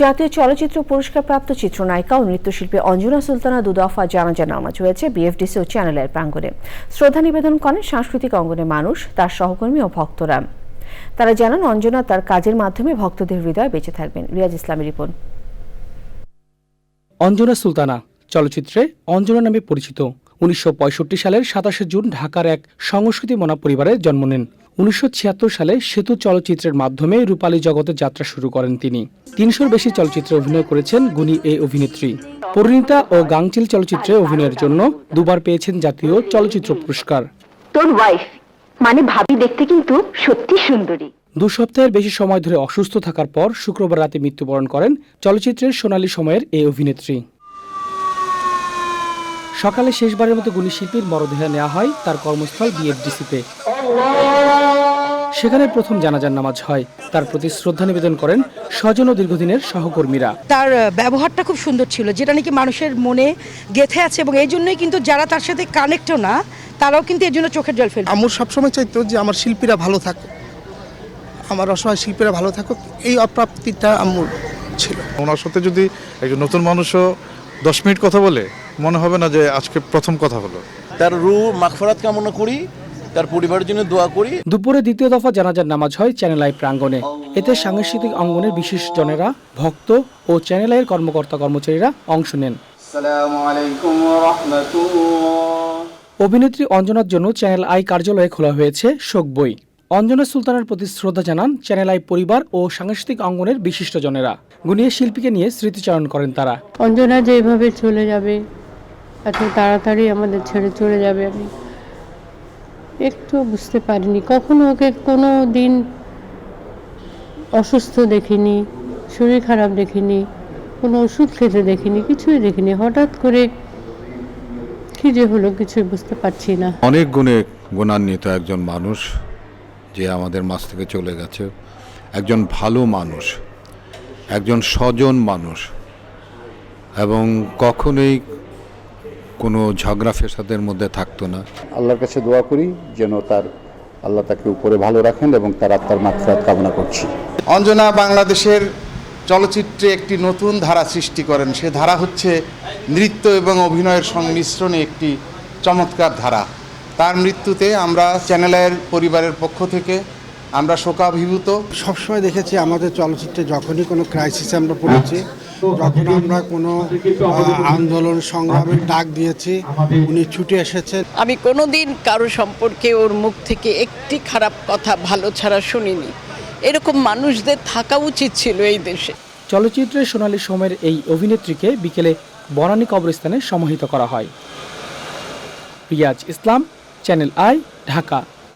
জাতীয় চলচ্চিত্র পুরস্কার প্রাপ্ত চিত্রনায়িকা ও নৃত্যশিল্পী অঞ্জনা সুলতানা দুদফা জানাজা নামাজ হয়েছে বিএফডিসি ও চ্যানেলের প্রাঙ্গণে। শ্রদ্ধা নিবেদন করেন সাংস্কৃতিক অঙ্গনের মানুষ, তার সহকর্মী ও ভক্তরা। তারা জানান, অঞ্জনা তার কাজের মাধ্যমে ভক্তদের হৃদয়ে বেঁচে থাকবেন। রিয়াজ ইসলামের রিপোর্ট। অঞ্জনা সুলতানা চলচ্চিত্রে অঞ্জনা নামে পরিচিত। উনিশশো পঁয়ষট্টি সালের সাতাশে জুন ঢাকার এক সংস্কৃতি মনা পরিবারে জন্ম নেন। উনিশশো ছিয়াত্তর সালে সেতু চলচ্চিত্রের মাধ্যমে রূপালী জগতে যাত্রা শুরু করেন তিনি। তিনশোর বেশি চলচ্চিত্রে অভিনয় করেছেন গুণী এই অভিনেত্রী। পরিণীতা ও গাংচিল চলচ্চিত্রে অভিনয়ের জন্য দুবার পেয়েছেন জাতীয় চলচ্চিত্র পুরস্কার। তোর ওয়াইফ মানে ভাবি দেখতে কিন্তু সত্যি সুন্দরী। দু সপ্তাহের বেশি সময় ধরে অসুস্থ থাকার পর শুক্রবার রাতে মৃত্যুবরণ করেন চলচ্চিত্রের সোনালী সময়ের এই অভিনেত্রী। সকালে শেষবারের মতো গুণী শিল্পীর মরদেহ নেওয়া হয় তার কর্মস্থল বিএফডিসিতে। সেখানে প্রথম জানাজার নামাজ হয়। তার প্রতি শ্রদ্ধা নিবেদন করেন স্বজন ও দীর্ঘদিনের সহকর্মীরা। তার ব্যবহারটা খুব সুন্দর ছিল যেটা নাকি মানুষের মনে গেথে আছে এবং এই জন্যই কিন্তু যারা তার সাথে কানেক্টও না তারাও কিন্তু এর জন্য চোখের জল ফেলবে। আম্মুর সবসময় চাইতো যে আমার শিল্পীরা ভালো থাকুক আমার অসহায় শিল্পীরা ভালো থাকুক এই অপ্রাপ্তিটা আম্মুর ছিল। ওনার সাথে যদি একজন নতুন মানুষও দশ মিনিট কথা বলে মনে হবে না যে আজকে প্রথম কথা হলো। তার রু মাখফরাত কামনা করি তার পরিবারের জন্য দোয়া করি। দুপুরে দ্বিতীয় দফা জানাজার নামাজ হয় চ্যানেল আই প্রাঙ্গণে। এতে সাংস্কৃতিক অঙ্গনের বিশেষ জনেরা ভক্ত ও চ্যানেল আইয়ের কর্মকর্তা কর্মচারীরা অংশ নেন। অভিনেত্রী অঞ্জনার জন্য চ্যানেল আই কার্যালয়ে খোলা হয়েছে শোক বই। অঞ্জনা সুলতানের প্রতি শ্রদ্ধা জানান চ্যানেল আই পরিবার ও সাংস্কৃতিক অঙ্গনের বিশিষ্টজনেরা গুনিয়ে শিল্পীকে নিয়ে স্মৃতিচারণ করেন তারা। অঞ্জনা যেভাবে চলে যাবে এত তাড়াতাড়ি আমাদের ছেড়ে চলে যাবে আমি একটু বুঝতে পারিনি। কখনো ওকে কোনো দিন অসুস্থ দেখিনি, শরীর খারাপ দেখিনি, কোনো ওষুধ খেতে দেখিনি, কিছুই দেখিনি। হঠাৎ করে কী যে হলো কিছুই বুঝতে পারছি না। অনেক গুণে গুণান্বিত একজন মানুষ যে আমাদের মাছ থেকে চলে গেছে। একজন ভালো মানুষ, একজন স্বজন মানুষ এবং কখনোই কোনো ঝগড়া ফেসাদের মধ্যে থাকতো না। আল্লাহর কাছে দোয়া করি যেন তার আল্লাহ তাকে উপরে ভালো রাখেন এবং তার আত্মার মাত্রাত কামনা করছি। অঞ্জনা বাংলাদেশের চলচ্চিত্রে একটি নতুন ধারা সৃষ্টি করেন। সে ধারা হচ্ছে নৃত্য এবং অভিনয়ের সংমিশ্রণে একটি চমৎকার ধারা। তার মৃত্যুতে আমরা চ্যানেলের পরিবারের পক্ষ থেকে আমরা শোকাভিভূত। সবসময় দেখেছি আমাদের চলচ্চিত্রে যখনই কোনো ক্রাইসিসে আমরা পড়েছি যখন আমরা কোনো আন্দোলন সংগ্রামের ডাক দিয়েছি উনি ছুটে এসেছেন। আমি কোনোদিন কারও সম্পর্কে ওর মুখ থেকে একটি খারাপ কথা ভালো ছাড়া শুনিনি। এরকম মানুষদের থাকা উচিত ছিল এই দেশে। চলচ্চিত্রের সোনালী সময়ের এই অভিনেত্রীকে বিকেলে বনানী কবরস্থানে সমাহিত করা হয়। Riaz Islam channel I Dhaka.